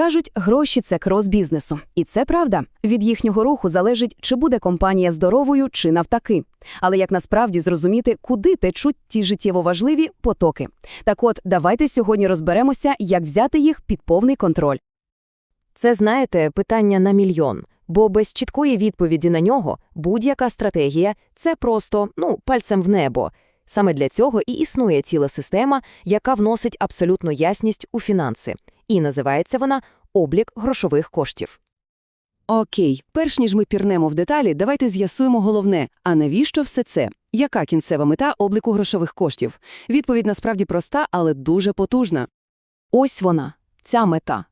Кажуть, гроші це крос бізнесу. І це правда. Від їхнього руху залежить, чи буде компанія здоровою, чи навтаки. Але як насправді зрозуміти, куди течуть ті життєво важливі потоки. Так от, давайте сьогодні розберемося, як взяти їх під повний контроль. Це, знаєте, питання на мільйон, бо без чіткої відповіді на нього будь-яка стратегія – це просто, ну, пальцем в небо. Саме для цього і існує ціла система, яка вносить абсолютну ясність у фінанси. І називається вона «облік грошових коштів». Окей, перш ніж ми пірнемо в деталі, давайте з'ясуємо головне, а навіщо все це? Яка кінцева мета обліку грошових коштів? Відповідь насправді проста, але дуже потужна. Ось вона, ця мета.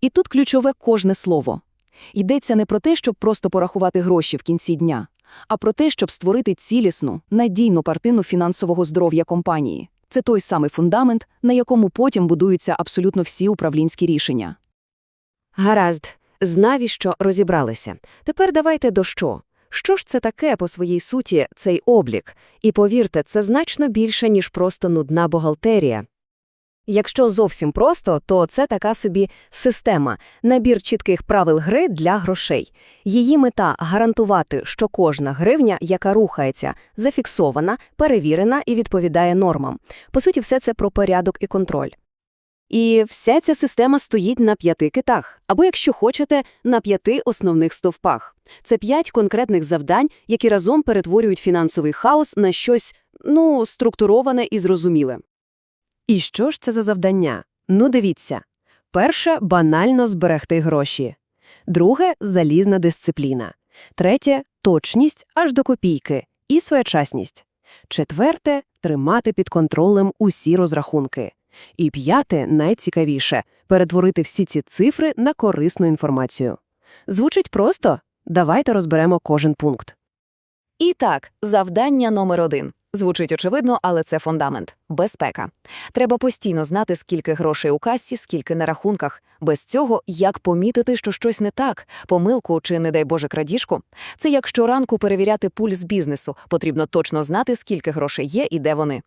І тут ключове кожне слово. Йдеться не про те, щоб просто порахувати гроші в кінці дня, а про те, щоб створити цілісну, надійну партину фінансового здоров'я компанії. Це той самий фундамент, на якому потім будуються абсолютно всі управлінські рішення. Гаразд, з навіщо розібралися. Тепер давайте до що. Що ж це таке по своїй суті цей облік? І повірте, це значно більше, ніж просто нудна бухгалтерія. Якщо зовсім просто, то це така собі система, набір чітких правил гри для грошей. Її мета – гарантувати, що кожна гривня, яка рухається, зафіксована, перевірена і відповідає нормам. По суті, все це про порядок і контроль. І вся ця система стоїть на п'яти китах, або, якщо хочете, на п'яти основних стовпах. Це п'ять конкретних завдань, які разом перетворюють фінансовий хаос на щось, ну, структуроване і зрозуміле. І що ж це за завдання? Ну, дивіться. Перше – банально зберегти гроші. Друге – залізна дисципліна. Третє – точність аж до копійки і своєчасність. Четверте – тримати під контролем усі розрахунки. І п'яте, найцікавіше – перетворити всі ці цифри на корисну інформацію. Звучить просто? Давайте розберемо кожен пункт. І так, завдання номер один. Звучить очевидно, але це фундамент – безпека. Треба постійно знати, скільки грошей у касі, скільки на рахунках. Без цього як помітити, що щось не так, помилку чи, не дай Боже, крадіжку. Це як щоранку перевіряти пульс бізнесу. Потрібно точно знати, скільки грошей є і де вони.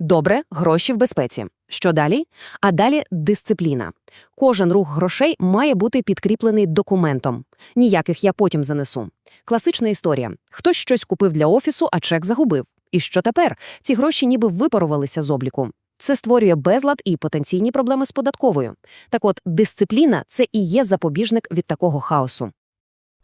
Добре, гроші в безпеці. Що далі? А далі дисципліна. Кожен рух грошей має бути підкріплений документом. Ніяких я потім занесу. Класична історія. Хтось щось купив для офісу, а чек загубив. І що тепер? Ці гроші ніби випарувалися з обліку. Це створює безлад і потенційні проблеми з податковою. Так от, дисципліна – це і є запобіжник від такого хаосу.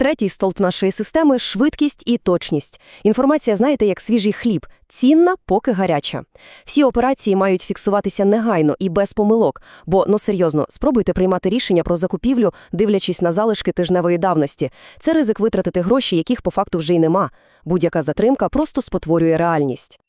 Третій стовп нашої системи – швидкість і точність. Інформація, знаєте, як свіжий хліб, цінна, поки гаряча. Всі операції мають фіксуватися негайно і без помилок, бо, ну серйозно, спробуйте приймати рішення про закупівлю, дивлячись на залишки тижневої давності. Це ризик витратити гроші, яких по факту вже й нема. Будь-яка затримка просто спотворює реальність.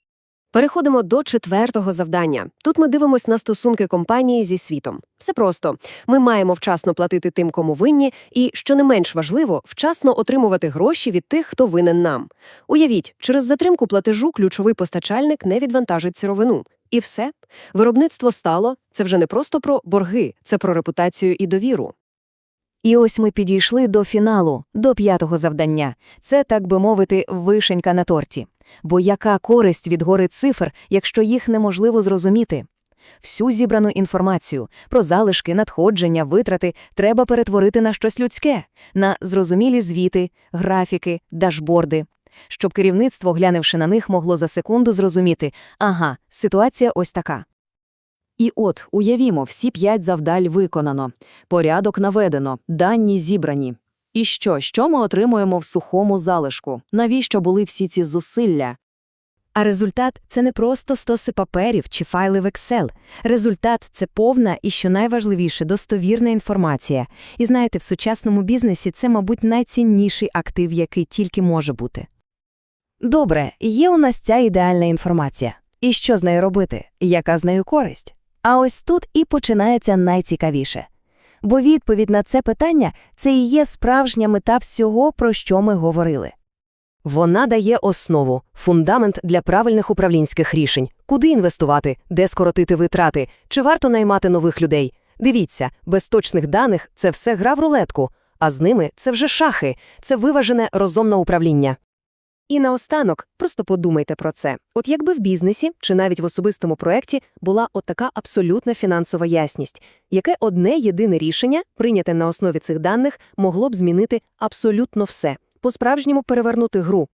Переходимо до четвертого завдання. Тут ми дивимося на стосунки компанії зі світом. Все просто. Ми маємо вчасно платити тим, кому винні, і, що не менш важливо, вчасно отримувати гроші від тих, хто винен нам. Уявіть, через затримку платежу ключовий постачальник не відвантажить сировину. І все. Виробництво стало. Це вже не просто про борги, це про репутацію і довіру. І ось ми підійшли до фіналу, до п'ятого завдання. Це, так би мовити, вишенька на торті. Бо яка користь від гори цифр, якщо їх неможливо зрозуміти? Всю зібрану інформацію про залишки, надходження, витрати треба перетворити на щось людське, на зрозумілі звіти, графіки, дашборди. Щоб керівництво, глянувши на них, могло за секунду зрозуміти ага, ситуація ось така. І от, уявімо, всі п'ять завдаль виконано, порядок наведено, дані зібрані. І що, що ми отримуємо в сухому залишку? Навіщо були всі ці зусилля? А результат це не просто стоси паперів чи файли в Excel. Результат це повна і, що найважливіше, достовірна інформація. І знаєте, в сучасному бізнесі це, мабуть, найцінніший актив, який тільки може бути. Добре, є у нас ця ідеальна інформація. І що з нею робити? Яка з нею користь? А ось тут і починається найцікавіше. Бо відповідь на це питання це і є справжня мета всього, про що ми говорили. Вона дає основу, фундамент для правильних управлінських рішень, куди інвестувати, де скоротити витрати, чи варто наймати нових людей. Дивіться, без точних даних це все гра в рулетку, а з ними це вже шахи, це виважене розумне управління. І наостанок, просто подумайте про це. От якби в бізнесі чи навіть в особистому проєкті була от така абсолютна фінансова ясність, яке одне єдине рішення, прийняте на основі цих даних, могло б змінити абсолютно все, по-справжньому перевернути гру.